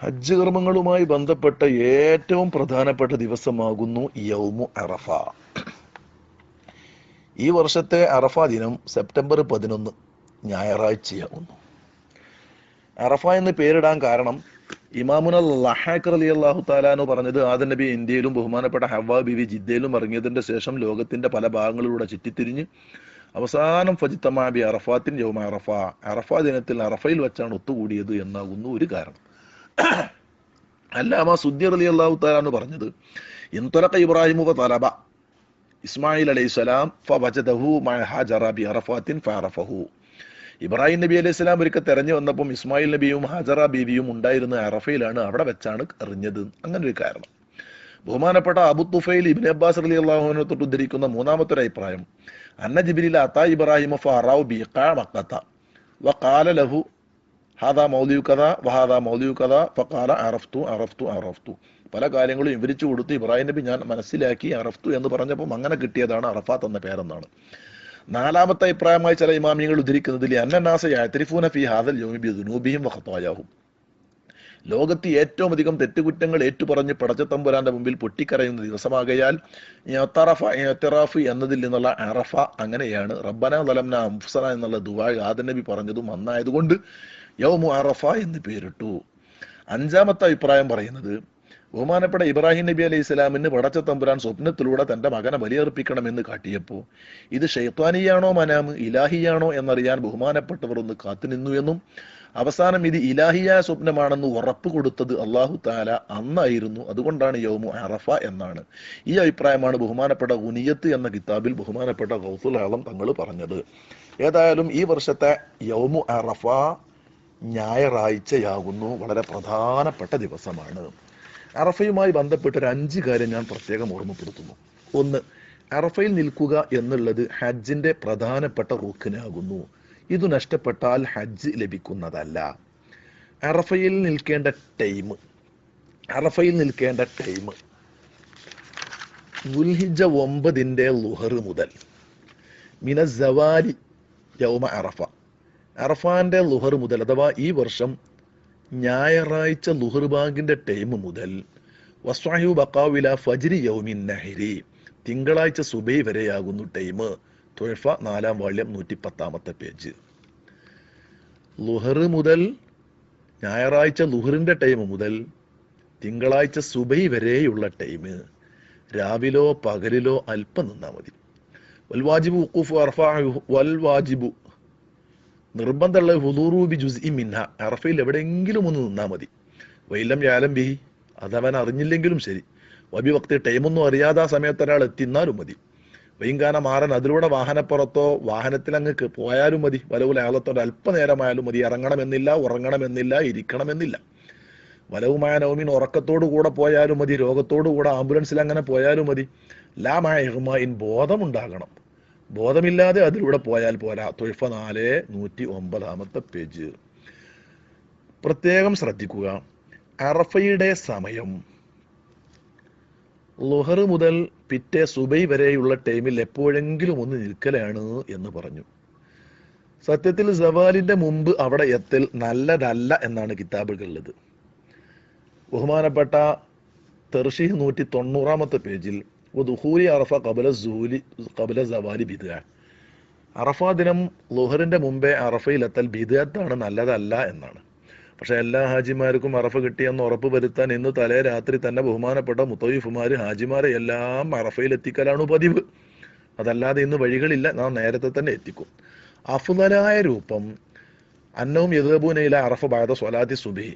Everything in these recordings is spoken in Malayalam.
ഹജ്ജ് കർമ്മങ്ങളുമായി ബന്ധപ്പെട്ട ഏറ്റവും പ്രധാനപ്പെട്ട ദിവസമാകുന്നു യൗമു അറഫ. ഈ വർഷത്തെ അറഫ ദിനം സെപ്റ്റംബർ പതിനൊന്ന് ഞായറാഴ്ചയാകുന്നു. അറഫ എന്ന് പേരിടാൻ കാരണം ഇമാമുന ലഹാഖർ അലി അള്ളാഹു താലാന്ന് പറഞ്ഞത് ആദ നബി ഇന്ത്യയിലും ബഹുമാനപ്പെട്ട ഹവ ബിവി ജിദ്ദയിലും ഇറങ്ങിയതിന്റെ ശേഷം ലോകത്തിന്റെ പല ഭാഗങ്ങളിലൂടെ ചുറ്റിത്തിരിഞ്ഞ് അവസാനം ഫജിത്തമാബി അറഫാത്തിൻ യൗമ അറഫ. അറഫ ദിനത്തിൽ അറഫയിൽ വെച്ചാണ് ഒത്തുകൂടിയത് എന്നാകുന്നു ഒരു കാരണം. അല്ലാമ സുദ്ദി അലി അള്ളാഹു താലാണ് പറഞ്ഞത് ഇബ്രാഹിം ഇബ്രാഹിമു തലബ ഇസ്മായിൽ അലൈഹി സ്വലാം ഫവജദഹു മഹജറ അറഫാത്തിൻ ഫറഫഹു ഇബ്രാഹിം നബി അലൈഹി സ്വലാം ഒരിക്കൽ തെരഞ്ഞു വന്നപ്പം ഇസ്മായിൽ നബിയും ഹാജറ ബീവിയും ഉണ്ടായിരുന്ന അറഫയിലാണ് അവിടെ വെച്ചാണ് അറിഞ്ഞത് അങ്ങനെ ഒരു കാരണം. ബഹുമാനപ്പെട്ട Abu Tufail ibn Abbas Ali അള്ളാഹുവിനെ തൊട്ട് ഉദ്ധരിക്കുന്ന മൂന്നാമത്തെ ഒരു അഭിപ്രായം അന്ന ജിബിലിൽ അത്ത ഇബ്രാഹിം ഫറാവു ബിഖാ മക്കത്ത വഖാല ലഹു ഹാദാ മൗലിയു കഥ വഹാദാ മൗലിയു കഥ ഫഖാല അറഫ്തു അറഫ്തു അറഫ്തു. പല കാര്യങ്ങളും വിവരിച്ചു കൊടുത്ത് ഇബ്രാഹിം നബി ഞാൻ മനസ്സിലാക്കി അറഫ്തു എന്ന് പറഞ്ഞപ്പോൾ അങ്ങനെ കിട്ടിയതാണ് അറഫാത്ത് എന്ന പേരെന്നാണ്. നാലാമത്തെ അഭിപ്രായമായി ചില ഇമാമിയങ്ങൾ ഉദ്ധരിക്കുന്നതിൽ അന്നനാസ ഏറ്റവും അധികം തെറ്റുകുറ്റങ്ങൾ ഏറ്റുപറഞ്ഞ് പടച്ചത്തമ്പുരാന്റെ മുമ്പിൽ പൊട്ടിക്കരയുന്ന ദിവസമാകയാൽ എത്തറാഫ് എന്നതിൽ നിന്നുള്ള അറഫ അങ്ങനെയാണ്. റബ്ബന തലംന അംഫുസന എന്നുള്ള ദുബായ് ആദൻ നബി പറഞ്ഞതും അന്നായതുകൊണ്ട് യൗമു അറഫ എന്ന് പേരിട്ടു. അഞ്ചാമത്തെ അഭിപ്രായം പറയുന്നത് ബഹുമാനപ്പെട്ട ഇബ്രാഹിം നബി അലൈഹി ഇസ്ലാമിന് പടച്ച തമ്പുരാൻ സ്വപ്നത്തിലൂടെ തന്റെ മകനെ ബലിയർപ്പിക്കണമെന്ന് കാട്ടിയപ്പോൾ ഇത് ഷെയ്ത്വാനിയാണോ മനാമ് ഇലാഹിയാണോ എന്നറിയാൻ ബഹുമാനപ്പെട്ടവർ ഒന്ന് കാത്തുനിന്നു എന്നും അവസാനം ഇത് ഇലാഹിയായ സ്വപ്നമാണെന്ന് ഉറപ്പ് കൊടുത്തത് അള്ളാഹു താല അന്നായിരുന്നു. അതുകൊണ്ടാണ് യൗമു അറഫ എന്നാണ്. ഈ അഭിപ്രായമാണ് ബഹുമാനപ്പെട്ട ഉനിയത്ത് എന്ന കിതാബിൽ ബഹുമാനപ്പെട്ട ഗൗസുൽ ആളം തങ്ങൾ പറഞ്ഞത്. ഏതായാലും ഈ വർഷത്തെ യൗമു അറഫ ഞായറാഴ്ചയാകുന്നു. വളരെ പ്രധാനപ്പെട്ട ദിവസമാണ്. അറഫയുമായി ബന്ധപ്പെട്ട ഒരു അഞ്ച് കാര്യം ഞാൻ പ്രത്യേകം ഓർമ്മപ്പെടുത്തുന്നു. ഒന്ന് അറഫയിൽ നിൽക്കുക എന്നുള്ളത് ഹജ്ജിന്റെ പ്രധാനപ്പെട്ട റൂക്കിനാകുന്നു ഇത് നഷ്ടപ്പെട്ടാൽ ഹജ്ജ് ലഭിക്കുന്നതല്ല. അറഫയിൽ നിൽക്കേണ്ട ടൈം അറഫയിൽ നിൽക്കേണ്ട ടൈം. ദുൽഹിജ ഒമ്പതിന്റെ ലുഹർ മുതൽ മിനസ് സവാലി യൗമ അറഫ. അറഫാന്റെ ലുഹർ മുതൽ അഥവാ ഈ വർഷം ഞായറാഴ്ച ലുഹർ ബാങ്കിന്റെ ടൈം മുതൽ വസ്വാഹു ബക്കാവില ഫജ്രി യൗമിൻ നഹരി തിങ്കളാഴ്ച സുബൈ വരെയാകുന്നു ടൈം തൊഴഫ നാലാം വാള്യം നൂറ്റി പത്താമത്തെ പേജ് ലുഹർ മുതൽ ഞായറാഴ്ച ലുഹറിന്റെ ടൈം മുതൽ തിങ്കളാഴ്ച സുബൈ വരെയുള്ള ടൈം രാവിലോ പകലിലോ അല്പം നിന്നാൽ മതി. വൽവാജിബു ഉഖൂഫ് അർഫ വൽ വാജിബു നിർബന്ധമുള്ള ഹുദൂറൂബി ജുസ് മിൻഹ. അറഫയിൽ എവിടെയെങ്കിലും ഒന്ന് നിന്നാൽ മതി. വൈലം യാലം ബിഹി. അതവൻ അറിഞ്ഞില്ലെങ്കിലും ശരി. വബി വക്തി ടൈമൊന്നും അറിയാതെ ആ സമയത്ത് ഒരാൾ എത്തിന്നാലും മതി. വൈകാന മാറൻ അതിലൂടെ വാഹനപ്പുറത്തോ വാഹനത്തിൽ അങ്ങ് പോയാലും മതി. വലവുല ആളത്തോടെ അല്പനേരമായാലും മതി. ഇറങ്ങണമെന്നില്ല ഉറങ്ങണമെന്നില്ല ഇരിക്കണമെന്നില്ല. വലവുമായ നവമീൻ ഉറക്കത്തോടു കൂടെ പോയാലും മതി. രോഗത്തോടു കൂടെ ആംബുലൻസിൽ അങ്ങനെ പോയാലും മതി. ലാമായ ഹുമായിൻ ബോധമുണ്ടാകണം. ബോധമില്ലാതെ അതിലൂടെ പോയാൽ പോരാ. തൊഴിഫ നാല് നൂറ്റി ഒമ്പതാമത്തെ പേജ് പ്രത്യേകം ശ്രദ്ധിക്കുക. അറഫയുടെ സമയം. ലുഹർ മുതൽ പിറ്റേ സുബൈ വരെയുള്ള ടൈമിൽ എപ്പോഴെങ്കിലും ഒന്ന് നിൽക്കലാണ് എന്ന് പറഞ്ഞു. സത്യത്തിൽ സവാലിന്റെ മുമ്പ് അവിടെ എത്തൽ നല്ലതല്ല എന്നാണ് കിതാബുകളുള്ളത് ബഹുമാനപ്പെട്ട തെർഷി നൂറ്റി തൊണ്ണൂറാമത്തെ പേജിൽ ദുഹൂരി അറഫ കബല സൂലി കബല സവാലി ബിദ അറഫ ദിനം ലുഹറിന്റെ മുമ്പേ അറഫയിലെത്തൽ ബിദത്താണ് നല്ലതല്ല എന്നാണ്. പക്ഷെ എല്ലാ ഹാജിമാർക്കും അറഫ കിട്ടിയെന്ന് ഉറപ്പ് വരുത്താൻ ഇന്ന് തലേ രാത്രി തന്നെ ബഹുമാനപ്പെട്ട മുത്തവീഫുമാർ ഹാജിമാരെ എല്ലാം അറഫയിൽ എത്തിക്കലാണ് പതിവ്. അതല്ലാതെ ഇന്ന് വഴികളില്ല നാം നേരത്തെ തന്നെ എത്തിക്കും. അഫുതലായ രൂപം അന്നവും യദബൂനയിലെ അറഫ ബാദ സ്വലാത്തി സുബി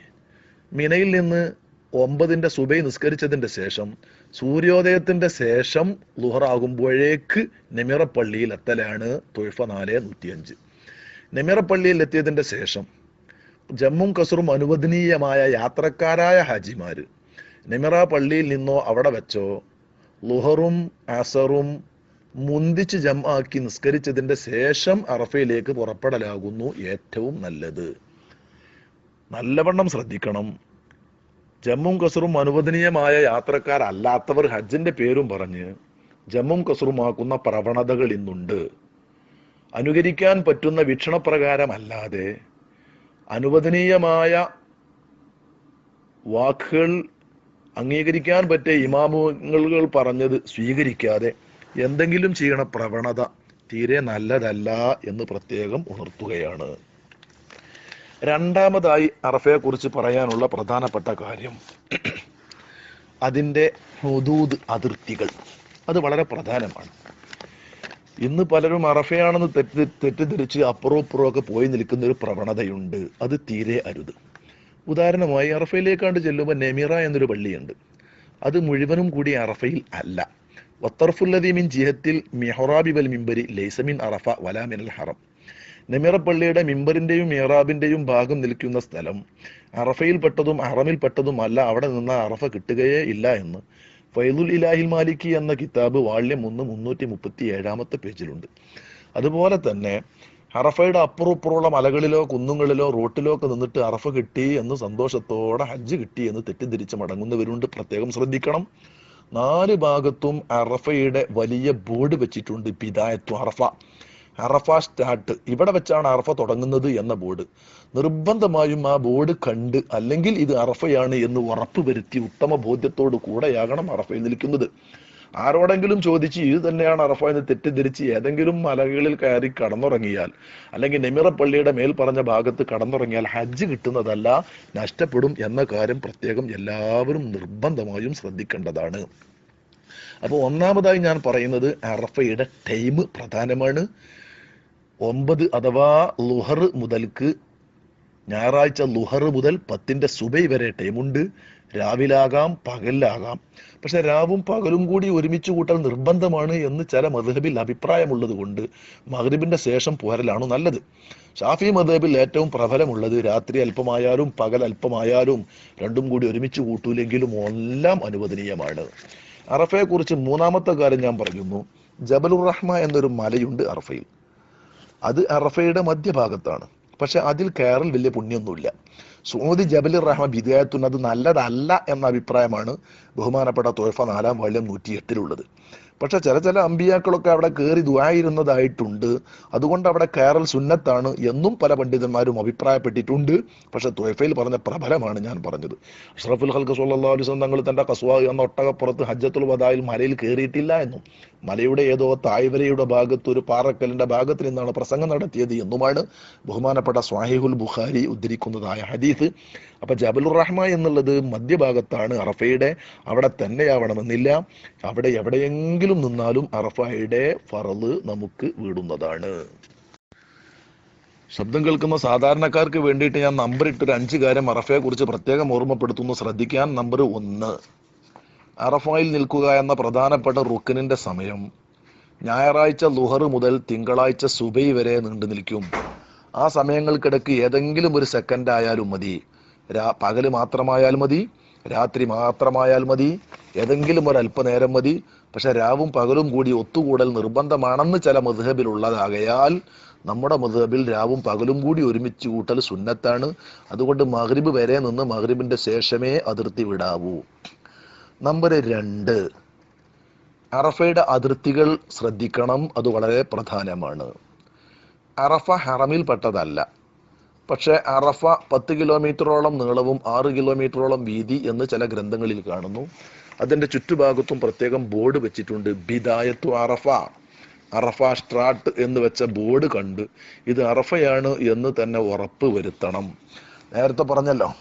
മിനയിൽ നിന്ന് ഒമ്പതിന്റെ സുബൈ നിസ്കരിച്ചതിന്റെ ശേഷം സൂര്യോദയത്തിന്റെ ശേഷം ലുഹറാകുമ്പോഴേക്ക് നെമിറപ്പള്ളിയിൽ എത്തലാണ് തൊഴിഫ നാല് നൂറ്റിയഞ്ച്. നെമിറപ്പള്ളിയിൽ എത്തിയതിന്റെ ശേഷം ജമ്മും കസറും അനുവദനീയമായ യാത്രക്കാരായ ഹാജിമാർ നെമിറ പള്ളിയിൽ നിന്നോ അവിടെ വെച്ചോ ലുഹറും അസറും മുന്തിച്ച് ജമാക്കി നിസ്കരിച്ചതിന്റെ ശേഷം അറഫയിലേക്ക് പുറപ്പെടലാകുന്നു ഏറ്റവും നല്ലത്. നല്ലവണ്ണം ശ്രദ്ധിക്കണം. ജമ്മും കസറും അനുവദനീയമായ യാത്രക്കാരല്ലാത്തവർ ഹജ്ജിന്റെ പേരും പറഞ്ഞ് ജമ്മും കസറുമാക്കുന്ന പ്രവണതകൾ ഇന്നുണ്ട്. അനുകരിക്കാൻ പറ്റുന്ന വീക്ഷണപ്രകാരമല്ലാതെ അനുവദനീയമായ വാക്കുകൾ അംഗീകരിക്കാൻ പറ്റിയ ഇമാമുകൾ പറഞ്ഞത് സ്വീകരിക്കാതെ എന്തെങ്കിലും ചെയ്യണ പ്രവണത തീരെ നല്ലതല്ല എന്ന് പ്രത്യേകം ഉണർത്തുകയാണ്. രണ്ടാമതായി അറഫയെക്കുറിച്ച് പറയാനുള്ള പ്രധാനപ്പെട്ട കാര്യം അതിന്റെ ഹുദൂദ് അതിർത്തികൾ. അത് വളരെ പ്രധാനമാണ്. ഇന്ന് പലരും അറഫയാണെന്ന് തെറ്റി തെറ്റിദ്ധരിച്ച് അപ്പുറവും പോയി നിൽക്കുന്ന ഒരു പ്രവണതയുണ്ട്. അത് തീരെ അരുത്. ഉദാഹരണമായി അറഫയിലേക്കാണ്ട് ചെല്ലുമ്പോൾ നെമിറ എന്നൊരു പള്ളിയുണ്ട്. അത് മുഴുവനും കൂടി അറഫയിൽ അല്ല. വത്തർഫുല്ലദീമിൻ ജിഹത്തിൽ മിഹറാബി വൽ മിമ്പരി ലൈസമിൻ അറഫ വലാ മിനൽ ഹറം. നെമിറ പള്ളിയുടെ മിമ്പറിന്റെയും മിഹറാബിന്റെയും ഭാഗം നിൽക്കുന്ന സ്ഥലം. അറഫയിൽപ്പെട്ടതും അറമിൽപ്പെട്ടതും അല്ല അവിടെ നിന്ന് അറഫ കിട്ടുകയേ ഇല്ല എന്ന്. ഫൈദുൽ ഇലാഹിൽ മാലിക്കി എന്ന കിതാബ് വാള്യം ഒന്ന് മുന്നൂറ്റി മുപ്പത്തി ഏഴാമത്തെ പേജിലുണ്ട്. അതുപോലെ തന്നെ അറഫയുടെ അപ്പുറപ്പുറമുള്ള മലകളിലോ കുന്നുകളിലോ റോട്ടിലോ ഒക്കെ നിന്നിട്ട് അറഫ കിട്ടി എന്ന് സന്തോഷത്തോടെ ഹജ്ജ് കിട്ടി എന്ന് തെറ്റിദ്ധരിച്ച് മടങ്ങുന്നവരുണ്ട്. പ്രത്യേകം ശ്രദ്ധിക്കണം. നാല് ഭാഗത്തും അറഫയുടെ വലിയ ബോർഡ് വെച്ചിട്ടുണ്ട് പിതായത്വ അറഫ. അറഫ സ്റ്റാർട്ട് ഇവിടെ വെച്ചാണ് അറഫ തുടങ്ങുന്നത് എന്ന ബോർഡ്. നിർബന്ധമായും ആ ബോർഡ് കണ്ട് അല്ലെങ്കിൽ ഇത് അറഫയാണ് എന്ന് ഉറപ്പ് വരുത്തി ഉത്തമ ബോധ്യത്തോട് കൂടെയാകണം അറഫയിൽ നിൽക്കുന്നത് ആരോടെങ്കിലും ചോദിച്ച് ഇത് തന്നെയാണ് അറഫ എന്ന് തെറ്റിദ്ധരിച്ച് ഏതെങ്കിലും മലകളിൽ കയറി കടന്നുറങ്ങിയാൽ അല്ലെങ്കിൽ നെമിറപ്പള്ളിയുടെ മേൽ പറഞ്ഞ ഭാഗത്ത് കടന്നുറങ്ങിയാൽ ഹജ്ജ് കിട്ടുന്നതല്ല നഷ്ടപ്പെടും എന്ന കാര്യം പ്രത്യേകം എല്ലാവരും നിർബന്ധമായും ശ്രദ്ധിക്കേണ്ടതാണ്. അപ്പോൾ ഒന്നാമതായി ഞാൻ പറയുന്നത് അറഫയുടെ ടൈം പ്രധാനമാണ്. ഒമ്പത് അഥവാ ലുഹർ മുതൽക്ക് ഞായറാഴ്ച ലുഹർ മുതൽ പത്തിന്റെ സുബൈ വരെ ടൈമുണ്ട് രാവിലാകാം പകലിലാകാം. പക്ഷെ രാവും പകലും കൂടി ഒരുമിച്ച് കൂട്ടൽ നിർബന്ധമാണ് എന്ന് ചില മധുഹബിൽ അഭിപ്രായമുള്ളത് കൊണ്ട് മഹ്രിബിന്റെ ശേഷം പോരലാണ് നല്ലത്. ഷാഫി മധുഹബിൽ ഏറ്റവും പ്രബലമുള്ളത് രാത്രി അല്പമായാലും പകൽ അല്പമായാലും രണ്ടും കൂടി ഒരുമിച്ച് കൂട്ടൂലെങ്കിലും എല്ലാം അനുവദനീയമാണ്. അറഫയെ കുറിച്ച് മൂന്നാമത്തെ കാര്യം ഞാൻ പറയുന്നു. ജബലുർ റഹ്മ എന്നൊരു മലയുണ്ട് അറഫയിൽ. അത് അറഫയുടെ മധ്യഭാഗത്താണ്. പക്ഷെ അതിൽ കയറൽ വലിയ പുണ്യൊന്നുമില്ല. സൂദി ജബലി റഹ്മ അത് നല്ലതല്ല എന്ന അഭിപ്രായമാണ് ബഹുമാനപ്പെട്ട തോഫ നാലാം വാല്യം നൂറ്റി എട്ടിലുള്ളത് പക്ഷെ ചില ചില അമ്പിയാക്കളൊക്കെ അവിടെ കയറി ദുആയിരുന്നതായിട്ടുണ്ട്. അതുകൊണ്ട് അവിടെ കയറൽ സുന്നത്താണ് എന്നും പല പണ്ഡിതന്മാരും അഭിപ്രായപ്പെട്ടിട്ടുണ്ട്. പക്ഷെ തൊയ്ഫയിൽ പറഞ്ഞ പ്രബലമാണ് ഞാൻ പറഞ്ഞത്. അഷ്റഫുൽ ഹൽക്ക് സുല്ലാ അലൈഹി വസല്ലം തങ്ങൾ തന്റെ കസ്വാ എന്ന ഒട്ടകപ്പുറത്ത് ഹജ്ജത്തുൽ വദായിൽ മലയിൽ കയറിയിട്ടില്ല എന്നും മലയുടെ ഏതോ തായ്വരയുടെ ഭാഗത്ത് ഒരു പാറക്കല്ലിന്റെ ഭാഗത്ത് നിന്നാണ് പ്രസംഗം നടത്തിയത് എന്നുമാണ് ബഹുമാനപ്പെട്ട സ്വാഹിഹുൽ ബുഖാരി ഉദ്ധരിക്കുന്നതായ ഹദീസ്. അപ്പൊ ജബലുർ റഹ്മ എന്നുള്ളത് മധ്യഭാഗത്താണ് അറഫയുടെ അവിടെ തന്നെയാവണമെന്നില്ല. അവിടെ എവിടെയെങ്കിലും നിന്നാലും അറഫയുടെ ഫറൽ നമുക്ക് വീടുന്നതാണ്. ശബ്ദം കേൾക്കുന്ന സാധാരണക്കാർക്ക് വേണ്ടിയിട്ട് ഞാൻ നമ്പർ ഇട്ടൊരു അഞ്ച് കാര്യം അറഫയെ കുറിച്ച് പ്രത്യേകം ഓർമ്മപ്പെടുത്തുന്നു. ശ്രദ്ധിക്കാൻ നമ്പർ ഒന്ന്. അറഫയിൽ നിൽക്കുക എന്ന പ്രധാനപ്പെട്ട റുക്കനിന്റെ സമയം. ഞായറാഴ്ച ലുഹർ മുതൽ തിങ്കളാഴ്ച സുബൈ വരെ നീണ്ടു നിൽക്കും. ആ സമയങ്ങൾക്കിടയ്ക്ക് ഏതെങ്കിലും ഒരു സെക്കൻഡ് ആയാലും മതി. പകൽ മാത്രമായാൽ മതി രാത്രി മാത്രമായാൽ മതി ഏതെങ്കിലും ഒരു അല്പനേരം മതി. പക്ഷെ രാവും പകലും കൂടി ഒത്തുകൂടൽ നിർബന്ധമാണെന്ന് ചില മധുഹബിലുള്ളതാകയാൽ നമ്മുടെ മധുഹബിൽ രാവും പകലും കൂടി ഒരുമിച്ച് കൂട്ടൽ സുന്നത്താണ്. അതുകൊണ്ട് മഹ്രിബ് വരെ നിന്ന് മഗ്രിബിന്റെ ശേഷമേ അതിർത്തി വിടാവൂ. നമ്പർ രണ്ട്. അറഫയുടെ അതിർത്തികൾ ശ്രദ്ധിക്കണം അത് വളരെ പ്രധാനമാണ്. അറഫ ഹറമിൽപ്പെട്ടതല്ല. പക്ഷെ അറഫ പത്ത് കിലോമീറ്ററോളം നീളവും ആറ് കിലോമീറ്ററോളം വീതി എന്ന് ചില ഗ്രന്ഥങ്ങളിൽ കാണുന്നു. അതിന്റെ ചുറ്റുഭാഗത്തും പ്രത്യേകം ബോർഡ് വെച്ചിട്ടുണ്ട്. ബിദായത്തു അറഫ. അറഫ സ്ട്രാട്ട് എന്ന് വെച്ച ബോർഡ് കണ്ട് ഇത് അറഫയാണ് എന്ന് തന്നെ ഉറപ്പ് വരുത്തണം. നേരത്തെ പറഞ്ഞല്ലോ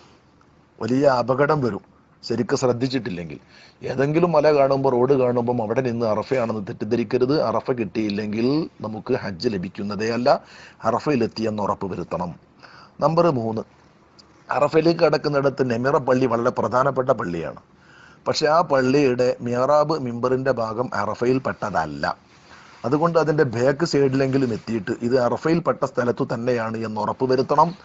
വലിയ അപകടം വരും. ശരിക്ക് ശ്രദ്ധിച്ചിട്ടില്ലെങ്കിൽ. ഏതെങ്കിലും മല കാണുമ്പോൾ റോഡ് കാണുമ്പോൾ അവിടെ നിന്ന് അറഫയാണെന്ന് തെറ്റിദ്ധരിക്കരുത്. അറഫ കിട്ടിയില്ലെങ്കിൽ നമുക്ക് ഹജ്ജ് ലഭിക്കുന്നതേ അല്ല. അറഫയിലെത്തിയെന്ന് ഉറപ്പ് വരുത്തണം. നമ്പർ മൂന്ന്. അറഫയിലേക്ക് കടക്കുന്നിടത്ത് നെമിറ പള്ളി വളരെ പ്രധാനപ്പെട്ട പള്ളിയാണ്. പക്ഷെ ആ പള്ളിയുടെ മിയറാബ് മിമ്പറിന്റെ ഭാഗം അറഫയിൽ പെട്ടതല്ല. അതുകൊണ്ട് അതിന്റെ ബാക്ക് സൈഡിലെങ്കിലും എത്തിയിട്ട് ഇത് അറഫയിൽ പെട്ട സ്ഥലത്തു തന്നെയാണ് എന്ന് ഉറപ്പ് വരുത്തണം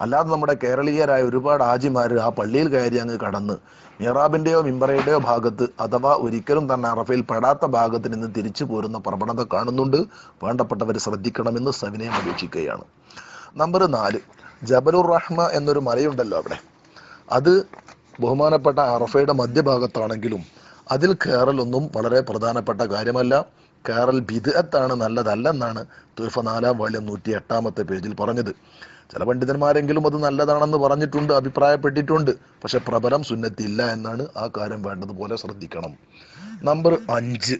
അല്ലാതെ നമ്മുടെ കേരളീയരായ ഒരുപാട് ആജിമാർ ആ പള്ളിയിൽ കയറി അങ്ങ് കടന്ന് മിറാബിന്റെയോ മിമ്പറയുടെയോ ഭാഗത്ത് അഥവാ ഒരിക്കലും തന്നെ അറഫയിൽ പെടാത്ത ഭാഗത്ത് നിന്ന് തിരിച്ചു പോരുന്ന പ്രവണത കാണുന്നുണ്ട്. വേണ്ടപ്പെട്ടവർ ശ്രദ്ധിക്കണമെന്ന് സവിനയം അപേക്ഷിക്കുകയാണ്. നമ്പർ നാല്. ജബലുർ റഹ്മ എന്നൊരു മലയുണ്ടല്ലോ അവിടെ. അത് ബഹുമാനപ്പെട്ട അറഫയുടെ മധ്യഭാഗത്താണെങ്കിലും അതിൽ കയറലൊന്നും വളരെ പ്രധാനപ്പെട്ട കാര്യമല്ല. കയറൽ ബിദത്താണ് നല്ലതല്ലെന്നാണ് തുൽഫ നാലാം വാല്യം നൂറ്റി എട്ടാമത്തെ പേജിൽ പറഞ്ഞത്. ചില പണ്ഡിതന്മാരെങ്കിലും അത് നല്ലതാണെന്ന് പറഞ്ഞിട്ടുണ്ട് അഭിപ്രായപ്പെട്ടിട്ടുണ്ട്. പക്ഷെ പ്രബലം സുന്നത്തില്ല എന്നാണ് ആ കാര്യം വേണ്ടതുപോലെ ശ്രദ്ധിക്കണം. നമ്പർ അഞ്ച്.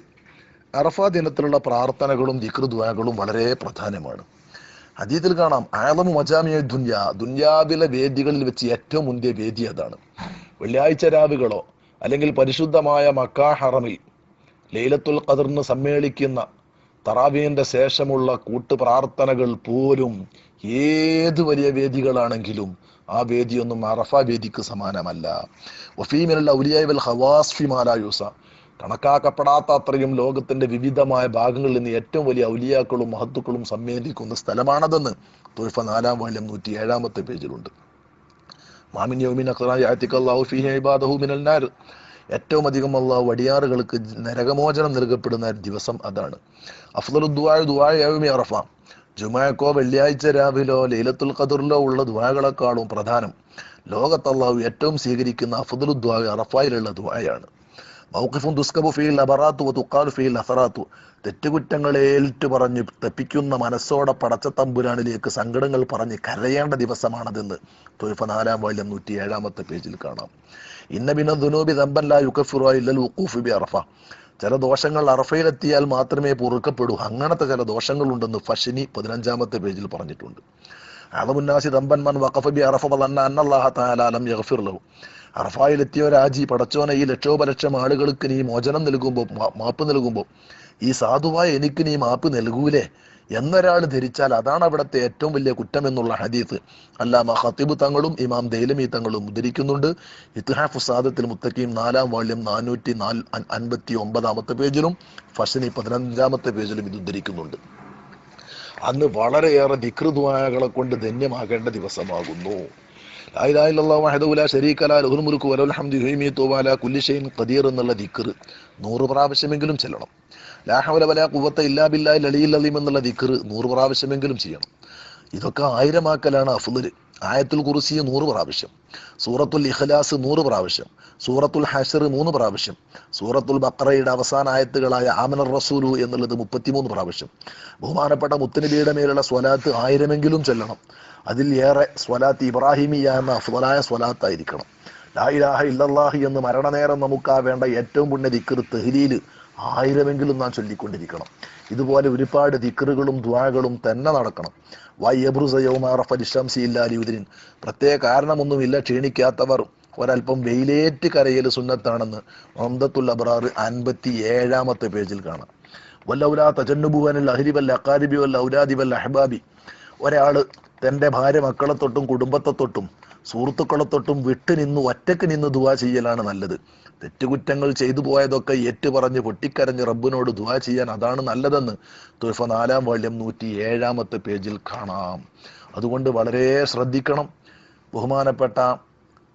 അറഫ ദിനത്തിലുള്ള പ്രാർത്ഥനകളും ദിക്റുദ്വാകളും വളരെ പ്രധാനമാണ്. ഹദീത്തിൽ കാണാം ആലമു മജാമിയ ദുന്യ. ദുന്യാവിലെ വേദികളിൽ വെച്ച് ഏറ്റവും മുന്തിയ വേദി അതാണ്. വെള്ളിയാഴ്ച രാവുകളോ അല്ലെങ്കിൽ പരിശുദ്ധമായ മക്കാ ഹറമിൽ ലൈലത്തുൽ ഖദറിന് സമ്മേളിക്കുന്ന തറാവീന്റെ ശേഷമുള്ള കൂട്ടു പ്രാർത്ഥനകൾ പോലും ഏത് വലിയ വേദികളാണെങ്കിലും ആ വേദിയൊന്നും അറഫ വേദിക്ക് സമാനമല്ല. വഫീമിനുള്ള ഔലിയായവൽ ഹവാസ്ഫി ഫിമാലായൂസ കണക്കാക്കപ്പെടാത്ത അത്രയും ലോകത്തിന്റെ വിവിധമായ ഭാഗങ്ങളിൽ നിന്ന് ഏറ്റവും വലിയ ഔലിയാക്കളും മഹത്തുക്കളും സമ്മേളിക്കുന്ന സ്ഥലമാണതെന്ന് തൊഴിഫ നാലാം വാല്യം നൂറ്റി ഏഴാമത്തെ പേജിലുണ്ട്. മാമിൻ ഏറ്റവും അധികം അള്ളാഹു വടിയാറുകൾക്ക് നരകമോചനം നൽകപ്പെടുന്ന ദിവസം അതാണ്. അഫ്ദലു അറഫ. ജുമാക്കോ വെള്ളിയാഴ്ച രാവിലോ ലൈലത്തുൽ ഖദറിലോ ഉള്ള ദുവാകളെക്കാളും പ്രധാനം ലോകത്ത് അള്ളാഹു ഏറ്റവും സ്വീകരിക്കുന്ന അഫ്ദലു ദുആ അറഫായിലുള്ള ദുആയാണ്. മൗഖിഫും ദുസ്കബു ഫീൽ അബറാത്തു തുക്കാലു ഫീൽ അസറാത്തു. തെറ്റുകുറ്റങ്ങളെ ഏറ്റു പറഞ്ഞ് തെപ്പിക്കുന്ന മനസ്സോടെ പടച്ച തമ്പുരാനിലേക്ക് സങ്കടങ്ങൾ പറഞ്ഞ് കരയേണ്ട ദിവസമാണതെന്ന് തൊയ്ഫ നാലാം വാല്യം നൂറ്റി ഏഴാമത്തെ പേജിൽ കാണാം. ഇന്ന ബിന ദുനൂബി ദമ്പല്ല യുക്കഫിറു ഇല്ലൽ ഉഖൂഫി ബി അറഫ. ചില ദോഷങ്ങൾ അറഫയിലെത്തിയാൽ മാത്രമേ പൊറുക്കപ്പെടൂ. അങ്ങനത്തെ ചില ദോഷങ്ങളുണ്ടെന്ന് ഫഷിനി പതിനഞ്ചാമത്തെ പേജിൽ പറഞ്ഞിട്ടുണ്ട്. അളമുന്നാസി ദമ്പന്മാൻ വഖഫ ബി അറഫ അന്ന അന്നല്ലാഹ തആല ലം യഗ്ഫിർ ലഹു. അറഫായിലെത്തിയ രാജി പടച്ചോനെ ഈ ലക്ഷോപലക്ഷം ആളുകൾക്ക് നീ മോചനം നൽകുമ്പോൾ മാപ്പ് നൽകുമ്പോൾ ഈ സാധുവായ എനിക്ക് നീ മാപ്പ് നൽകൂലേ? എന്നൊരാൾ ധരിച്ചാൽ അതാണ് അവിടുത്തെ ഏറ്റവും വലിയ കുറ്റം എന്നുള്ള ഹദീസ്. അല്ലാമ ഹത്തീബ് തങ്ങളും ഇമാം ദൈലമി തങ്ങളും ഉദ്ധരിക്കുന്നുണ്ട്. ഇത്ഹാഫ് സാദത്തിൽ മുത്തക്കീം നാലാം വാള്യം നാനൂറ്റി നാല് അൻപത്തി ഒമ്പതാമത്തെ പേജിലും ഫഷനി പതിനഞ്ചാമത്തെ പേജിലും ഇത് ഉദ്ധരിക്കുന്നുണ്ട്. അന്ന് വളരെയേറെ വികൃതുവായകളെ കൊണ്ട് ധന്യമാകേണ്ട ദിവസമാകുന്നു. ശരീക ലഹു കുല്ലി ഖദീർ എന്നുള്ള ദിക്ർ. നൂറ് പ്രാവശ്യമെങ്കിലും ചെല്ലണം. ലാ ഹൗല വലാ ഇല്ലാ ബില്ലാഹിൽ അലിയിൽ അലീം എന്നുള്ള ദിക്ർ നൂറ് പ്രാവശ്യമെങ്കിലും ചെയ്യണം. ഇതൊക്കെ ആയിരമാക്കലാണ് അഫ്ദൽ ആയത്തുൽ കുറിസി നൂറ് പ്രാവശ്യം. സൂറത്തുൽ ഇഖ്ലാസ് നൂറ് പ്രാവശ്യം. സൂറത്തുൽ ഹഷർ മൂന്ന് പ്രാവശ്യം. സൂറത്തുൽ ബക്രയുടെ അവസാന ആയത്തുകളായ ആമനർ റസൂലു എന്നുള്ളത് മുപ്പത്തിമൂന്ന് പ്രാവശ്യം. ബഹുമാനപ്പെട്ട മുത്തനബിയുടെ മേലുള്ള സ്വലാത്ത് ആയിരമെങ്കിലും ചെല്ലണം. അതിൽ ഏറെ സ്വലാത്ത് ഇബ്രാഹിമിയ എന്ന അഫ്വലായ സ്വലാത്തായിരിക്കണം. ലാ ഇലാഹ ഇല്ലല്ലാഹി എന്ന് മരണനേരം നമുക്ക് വേണ്ട ഏറ്റവും പുണ്യ ദിക്കർ തെഹ്ലീൽ ആയിരമെങ്കിലും നാം ചൊല്ലിക്കൊണ്ടിരിക്കണം. ഇതുപോലെ ഒരുപാട് ദിക്കറുകളും ദ്വാകളും തന്നെ നടക്കണം. വയ്യബ്രുസയോമാറഫലിഷംസില്ലാലിയുദിൻ പ്രത്യേക കാരണമൊന്നുമില്ല ക്ഷീണിക്കാത്തവർ. ഒരല്പം വെയിലേറ്റ് കരയിൽ സുന്നത്താണെന്ന് മന്ദത്തുൽ അബ്രാർ അൻപത്തി ഏഴാമത്തെ പേജിൽ കാണാം. വല്ലൗലാ തജന്നുബുവനൽ അഹരി വല്ല അക്കാരിബി വല്ല ഔലാദി വല്ല അഹബാബി. ഒരാൾ തന്റെ ഭാര്യ മക്കളെ തൊട്ടും കുടുംബത്തെ തൊട്ടും സുഹൃത്തുക്കളെ തൊട്ടും വിട്ടു നിന്ന് ഒറ്റയ്ക്ക് നിന്ന് ദുവാ ചെയ്യലാണ് നല്ലത്. തെറ്റുകുറ്റങ്ങൾ ചെയ്തു പോയതൊക്കെ ഏറ്റുപറഞ്ഞ് പൊട്ടിക്കരഞ്ഞ് റബ്ബിനോട് ദുവാ ചെയ്യാൻ അതാണ് നല്ലതെന്ന് തുഫ നാലാം വാല്യം നൂറ്റി ഏഴാമത്തെ പേജിൽ കാണാം. അതുകൊണ്ട് വളരെ ശ്രദ്ധിക്കണം. ബഹുമാനപ്പെട്ട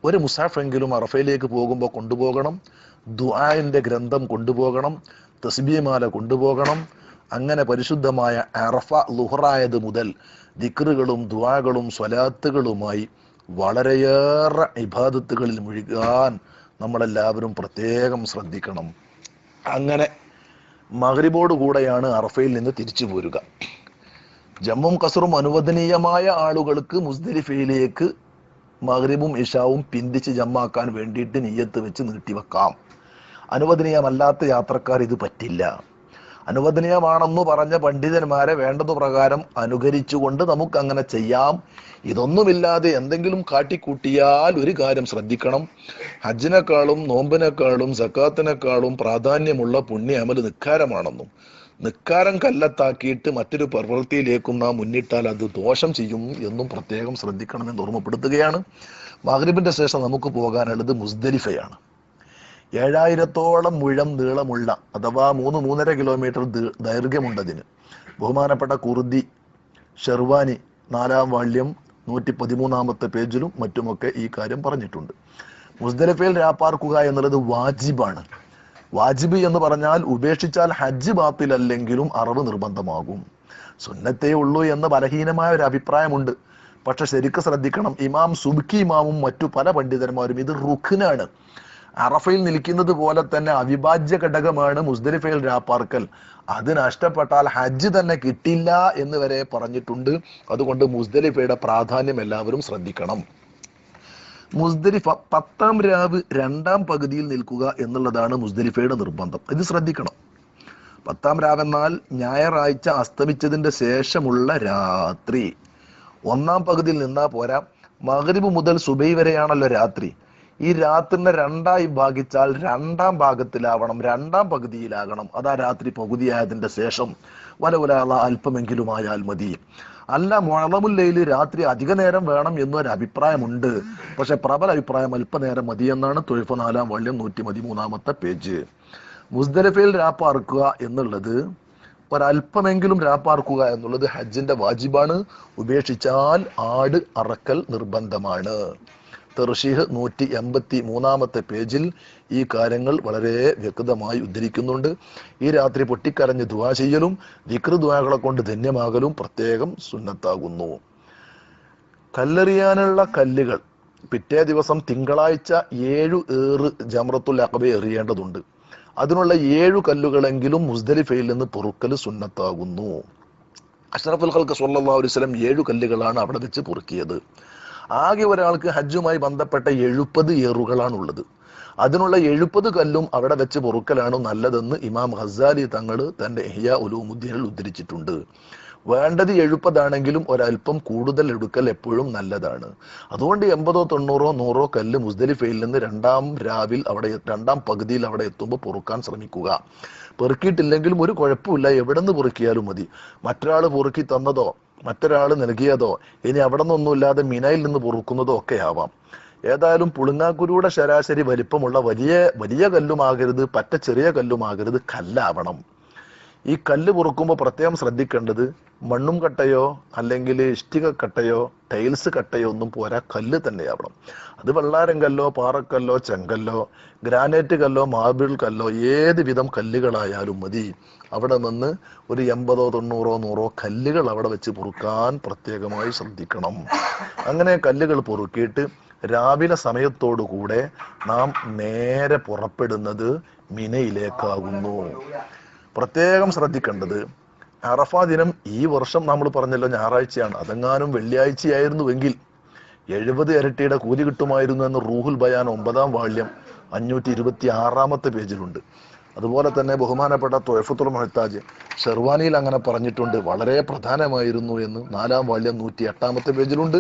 ഒരു മുസാഫെങ്കിലും അറഫയിലേക്ക് പോകുമ്പോൾ കൊണ്ടുപോകണം. ദുആന്റെ ഗ്രന്ഥം കൊണ്ടുപോകണം. തസ്ബിയമാല കൊണ്ടുപോകണം. അങ്ങനെ പരിശുദ്ധമായ അറഫ ലുഹറായത് മുതൽ ദിക്റുകളും ദുആകളും സ്വലാത്തുകളുമായി വളരെയേറെ ഇബാദത്തുകളിൽ മുഴുകാൻ നമ്മളെല്ലാവരും പ്രത്യേകം ശ്രദ്ധിക്കണം. അങ്ങനെ മകരിബോട് കൂടെയാണ് അറഫയിൽ നിന്ന് തിരിച്ചു പോരുക. ജമ്മും കസറും അനുവദനീയമായ ആളുകൾക്ക് മുസ്ദലിഫയിലേക്ക് മഗ്രിബും ഇഷാവും പിന്തിച്ച് ജമ്മാക്കാൻ വേണ്ടിയിട്ട് നീയത്ത് വെച്ച് നീട്ടിവെക്കാം. അനുവദനീയമല്ലാത്ത യാത്രക്കാർ ഇത് പറ്റില്ല. അനുവദനീയമാണെന്ന് പറഞ്ഞ പണ്ഡിതന്മാരെ വേണ്ടതു പ്രകാരം അനുകരിച്ചുകൊണ്ട് നമുക്ക് അങ്ങനെ ചെയ്യാം. ഇതൊന്നുമില്ലാതെ എന്തെങ്കിലും കാട്ടിക്കൂട്ടിയാൽ ഒരു കാര്യം ശ്രദ്ധിക്കണം. ഹജ്ജിനേക്കാളും നോമ്പിനേക്കാളും സക്കാത്തിനേക്കാളും പ്രാധാന്യമുള്ള പുണ്യ അമൽ നിക്കാരമാണെന്നും നിക്കാരം കല്ലത്താക്കിയിട്ട് മറ്റൊരു പ്രവൃത്തിയിലേക്കും നാം മുന്നിട്ടാൽ അത് ദോഷം ചെയ്യും എന്നും പ്രത്യേകം ശ്രദ്ധിക്കണമെന്ന് ഓർമ്മപ്പെടുത്തുകയാണ്. മഗ്രിബിന്റെ ശേഷം നമുക്ക് പോകാനുള്ളത് മുസ്ദലിഫയാണ്. ഏഴായിരത്തോളം മുഴം നീളമുള്ള അഥവാ മൂന്ന് മൂന്നര കിലോമീറ്റർ ദൈർഘ്യമുണ്ടതിന് ബഹുമാനപ്പെട്ട കുർദി ഷെർവാനി നാലാം വാള്യം നൂറ്റി പതിമൂന്നാമത്തെ പേജിലും മറ്റുമൊക്കെ ഈ കാര്യം പറഞ്ഞിട്ടുണ്ട്. മുസ്ദലിഫയിൽ രാപ്പാർക്കുക എന്നുള്ളത് വാജിബാണ്. വാജിബ് എന്ന് പറഞ്ഞാൽ ഉപേക്ഷിച്ചാൽ ഹജ്ജ് ബാത്തിലല്ലെങ്കിലും അറിവ് നിർബന്ധമാകും. സുന്നത്തേ ഉള്ളൂ എന്ന് ബലഹീനമായ ഒരു അഭിപ്രായമുണ്ട്. പക്ഷെ ശരിക്കും ശ്രദ്ധിക്കണം ഇമാം സുബ്ക്കി ഇമാമും മറ്റു പല പണ്ഡിതന്മാരും ഇത് റുഖിനാണ്. അറഫയിൽ നിൽക്കുന്നത് പോലെ തന്നെ അവിഭാജ്യ ഘടകമാണ് മുസ്ദലിഫയിൽ രാപ്പാർക്കൽ. അത് നഷ്ടപ്പെട്ടാൽ ഹജ്ജ് തന്നെ കിട്ടില്ല എന്ന് വരെ പറഞ്ഞിട്ടുണ്ട്. അതുകൊണ്ട് മുസ്ദലിഫയുടെ പ്രാധാന്യം എല്ലാവരും ശ്രദ്ധിക്കണം. മുസ്ദലിഫ പത്താം രാവ് രണ്ടാം പകുതിയിൽ നിൽക്കുക എന്നുള്ളതാണ് മുസ്ദലിഫയുടെ നിർബന്ധം. ഇത് ശ്രദ്ധിക്കണം. പത്താം രാവെന്നാൽ ഞായറാഴ്ച അസ്തമിച്ചതിന്റെ ശേഷമുള്ള രാത്രി. ഒന്നാം പകുതിയിൽ നിന്നാ പോരാ. മകരിബ് മുതൽ സുബൈ വരെയാണല്ലോ രാത്രി. ഈ രാത്രിനെ രണ്ടായി ഭാഗിച്ചാൽ രണ്ടാം ഭാഗത്തിലാവണം രണ്ടാം പകുതിയിലാകണം. അതാ രാത്രി പകുതിയായതിന്റെ ശേഷം വല അല്പമെങ്കിലും ആയാൽ മതി. അല്ല മുഴമുല്ലയിൽ രാത്രി അധിക നേരം വേണം എന്നൊരു അഭിപ്രായമുണ്ട്. പക്ഷെ പ്രബല അഭിപ്രായം അല്പനേരം മതി എന്നാണ് തൊഴിഫ് നാലാം വള്ളിയം നൂറ്റി പതിമൂന്നാമത്തെ പേജ്. മുസ്തലഫയിൽ രാപ്പാർക്കുക എന്നുള്ളത് ഒരല്പമെങ്കിലും രാപ്പാർക്കുക എന്നുള്ളത് ഹജ്ജിന്റെ വാജിബാണ്. ഉപേക്ഷിച്ചാൽ ആട് അറക്കൽ നിർബന്ധമാണ്. തെർഷീഹ് നൂറ്റി എൺപത്തി മൂന്നാമത്തെ പേജിൽ ഈ കാര്യങ്ങൾ വളരെ വ്യക്തമായി ഉദ്ധരിക്കുന്നുണ്ട്. ഈ രാത്രി പൊട്ടിക്കരഞ്ഞ് ദുവാ ചെയ്യലും വിക്ര ദുവാകളെ കൊണ്ട് ധന്യമാകലും പ്രത്യേകം സുന്നത്താകുന്നു. കല്ലെറിയാനുള്ള കല്ലുകൾ. പിറ്റേ ദിവസം തിങ്കളാഴ്ച ഏഴു ഏറ് ജമറത്തുൽ അക്കബെ എറിയേണ്ടതുണ്ട്. അതിനുള്ള ഏഴു കല്ലുകളെങ്കിലും മുസ്ദലിഫയിൽ നിന്ന് പൊറുക്കൽ സുന്നത്താകുന്നു. അഷ്റഫുൽ ഖൽക്ക് സല്ലല്ലാഹു അലൈഹി വസല്ലം ഏഴു കല്ലുകളാണ് അവിടെ വെച്ച് പൊറുക്കിയത്. ആകെ ഒരാൾക്ക് ഹജ്ജുമായി ബന്ധപ്പെട്ട എഴുപത് ഏറുകളാണ് ഉള്ളത് അതിനുള്ള എഴുപത് കല്ലും അവിടെ വെച്ച് പൊറുക്കലാണ് നല്ലതെന്ന് ഇമാം ഹസാലി തങ്ങൾ തന്റെ എഹിയ ഉലൂമുദ്ദീനിൽ ഉദ്ധരിച്ചിട്ടുണ്ട്. വേണ്ടത് എഴുപതാണെങ്കിലും ഒരല്പം കൂടുതൽ എടുക്കൽ എപ്പോഴും നല്ലതാണ്. അതുകൊണ്ട് എൺപതോ തൊണ്ണൂറോ നൂറോ കല്ല് മുസ്ദലിഫയിൽ നിന്ന് രണ്ടാം രാവിൽ അവിടെ രണ്ടാം പകുതിയിൽ അവിടെ എത്തുമ്പോൾ പൊറുക്കാൻ ശ്രമിക്കുക. പെറുക്കിയിട്ടില്ലെങ്കിലും ഒരു കുഴപ്പമില്ല എവിടെ നിന്ന് പൊറുക്കിയാലും മതി. മറ്റൊരാൾ പൊറുക്കി തന്നതോ മറ്റൊരാൾ നൽകിയതോ ഇനി അവിടെ നിന്നൊന്നുമില്ലാതെ മിനയിൽ നിന്ന് പൊറുക്കുന്നതോ ഒക്കെ ആവാം. ഏതായാലും പുളുങ്ങാക്കുരുയുടെ ശരാശരി വലിപ്പമുള്ള വലിയ വലിയ കല്ലുമാകരുത് പറ്റ ചെറിയ കല്ലുമാകരുത് കല്ലാവണം. ഈ കല്ല് പൊറുക്കുമ്പോൾ പ്രത്യേകം ശ്രദ്ധിക്കേണ്ടത് മണ്ണും കട്ടയോ അല്ലെങ്കിൽ ഇഷ്ടിക കട്ടയോ ടൈൽസ് കട്ടയോ ഒന്നും പോരാ കല്ല് തന്നെയാവണം. അത് വെള്ളാരം കല്ലോ പാറക്കല്ലോ ചെങ്കല്ലോ ഗ്രാനൈറ്റ് കല്ലോ മാർബിൾ കല്ലോ ഏത് വിധം കല്ലുകളായാലും മതി. അവിടെ നിന്ന് ഒരു എൺപതോ തൊണ്ണൂറോ നൂറോ കല്ലുകൾ അവിടെ വെച്ച് പൊറുക്കാൻ പ്രത്യേകമായി ശ്രദ്ധിക്കണം. അങ്ങനെ കല്ലുകൾ പൊറുക്കിയിട്ട് രാവിലെ സമയത്തോടു കൂടെ നാം നേരെ പുറപ്പെടുന്നത് മിനയിലേക്കാകുന്നു. പ്രത്യേകം ശ്രദ്ധിക്കേണ്ടത് അറഫ ദിനം ഈ വർഷം നമ്മൾ പറഞ്ഞല്ലോ ഞായറാഴ്ചയാണ്. അതെങ്ങാനും വെള്ളിയാഴ്ചയായിരുന്നുവെങ്കിൽ എഴുപത് ഇരട്ടിയുടെ കൂലി കിട്ടുമായിരുന്നു എന്ന് റൂഹുൽ ബയാൻ ഒമ്പതാം വാള്യം അഞ്ഞൂറ്റി ഇരുപത്തി ആറാമത്തെ പേജിലുണ്ട്. അതുപോലെ തന്നെ ബഹുമാനപ്പെട്ട തൊഴഫത്തുൽ മഹത്താജ് ഷെർവാനിയിൽ അങ്ങനെ പറഞ്ഞിട്ടുണ്ട് വളരെ പ്രധാനമായിരുന്നു എന്ന് നാലാം വാല്യം നൂറ്റി എട്ടാമത്തെ പേജിലുണ്ട്.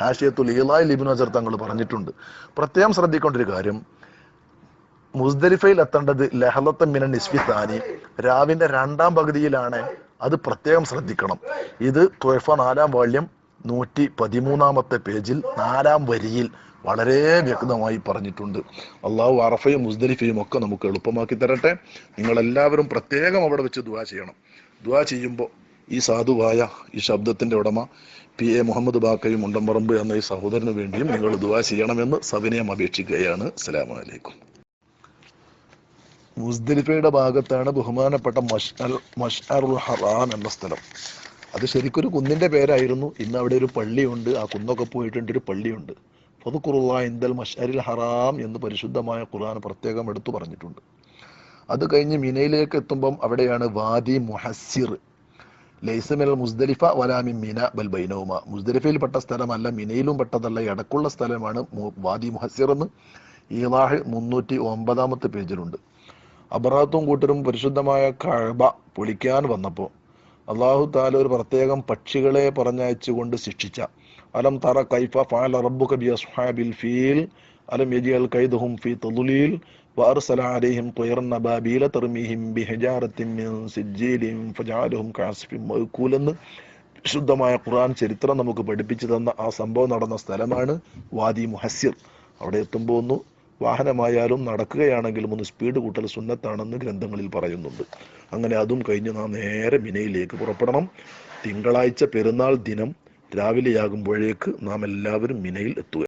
ഹാഷിയത്തുൽ ഈലായ് ലിബിൻ അസർ തങ്ങൾ പറഞ്ഞിട്ടുണ്ട്. പ്രത്യേകം ശ്രദ്ധിക്കേണ്ട ഒരു കാര്യം മുസ്ദലിഫയിൽ എത്തേണ്ടത് ലഹലത്ത മിനൻ നിസ്ഫിത്താനി രാവിന്റെ രണ്ടാം പകുതിയിലാണ്. അത് പ്രത്യേകം ശ്രദ്ധിക്കണം. ഇത് തൊഴഫ നാലാം വാള്യം നൂറ്റി പതിമൂന്നാമത്തെ പേജിൽ നാലാം വരിയിൽ വളരെ വ്യക്തമായി പറഞ്ഞിട്ടുണ്ട്. അള്ളാഹു അറഫയും മുസ്ദലിഫയും ഒക്കെ നമുക്ക് എളുപ്പമാക്കി തരട്ടെ. നിങ്ങളെല്ലാവരും പ്രത്യേകം അവിടെ വെച്ച് ദുവാ ചെയ്യണം. ദുവാ ചെയ്യുമ്പോൾ ഈ സാധുവായ ഈ ശബ്ദത്തിന്റെ ഉടമ പി എ മുഹമ്മദ് ബാക്കയും മുണ്ടമ്പറമ്പ് എന്ന ഈ സഹോദരന് വേണ്ടിയും നിങ്ങൾ ദുവാ ചെയ്യണമെന്ന് സവിനയം അപേക്ഷിക്കുകയാണ്. അസ്സലാമലൈക്കും മുസ്ദലിഫയുടെ ഭാഗത്താണ് ബഹുമാനപ്പെട്ട മഷ്അൽ മഷ്അറുൽ ഹറാം എന്ന സ്ഥലം. അത് ശരിക്കൊരു കുന്നിന്റെ പേരായിരുന്നു. ഇന്ന് അവിടെ ഒരു പള്ളിയുണ്ട്. ആ കുന്നൊക്കെ പോയിട്ടുണ്ട്. ഒരു പള്ളിയുണ്ട്. ഫതുക്കുറുള്ള ഇന്ദൽ മഷരിൽ ഹറാം എന്ന് പരിശുദ്ധമായ ഖുർആൻ പ്രത്യേകം എടുത്തു പറഞ്ഞിട്ടുണ്ട്. അത് കഴിഞ്ഞ് മിനയിലേക്ക് എത്തുമ്പം അവിടെയാണ് വാദി മുഹസിർ ലൈസമിൽ മുസ്ദലിഫ വലാമി മിന ബൽ ബൈനവുമ മുസ്ദലിഫയിൽ പെട്ട സ്ഥലമല്ല മിനയിലും പെട്ടതല്ല ഇടക്കുള്ള സ്ഥലമാണ് വാദി മുഹസിർ എന്ന് ഈലാഹ് മുന്നൂറ്റി ഒമ്പതാമത്തെ പേജിലുണ്ട്. അബറാത്തും കൂട്ടരും പരിശുദ്ധമായ കഴബ പൊളിക്കാൻ വന്നപ്പോൾ അള്ളാഹു താല ഒരു പ്രത്യേകം പക്ഷികളെ പറഞ്ഞയച്ചുകൊണ്ട് ശിക്ഷിച്ച അലം തറ കൈഫ ഫഅല റബ്ബുക ബി അസ്ഹാബിൽ ഫീൽ അലം യജിഅൽ കൈദഹും ഫീ തദ്ലീൽ وأرسل عليهم طيرا نبابيل ترميهم بحجارة من سجيل فجعلهم كعصف مأكول എന്ന് ശുദ്ധമായ ഖുർആൻ ചരിത്രം നമുക്ക് പഠിപ്പിച്ചു തന്ന ആ സംഭവം നടന്ന സ്ഥലമാണ് വാദി മുഹസ്സിർ അവിടെ എത്തുമ്പോൾ ഒന്ന് വാഹനമായാലും നടക്കുകയാണെങ്കിലും ഒന്ന് സ്പീഡ് കൂട്ടൽ സുന്നത്താണെന്ന് ഗ്രന്ഥങ്ങളിൽ പറയുന്നുണ്ട്. അങ്ങനെ അതും കഴിഞ്ഞ് നാം നേരെ മിനയിലേക്ക് പുറപ്പെടണം. തിങ്കളാഴ്ച പെരുന്നാൾ ദിനം. രാവിലെയാകുമ്പോഴേക്ക് നാം എല്ലാവരും മിനയിൽ എത്തുക.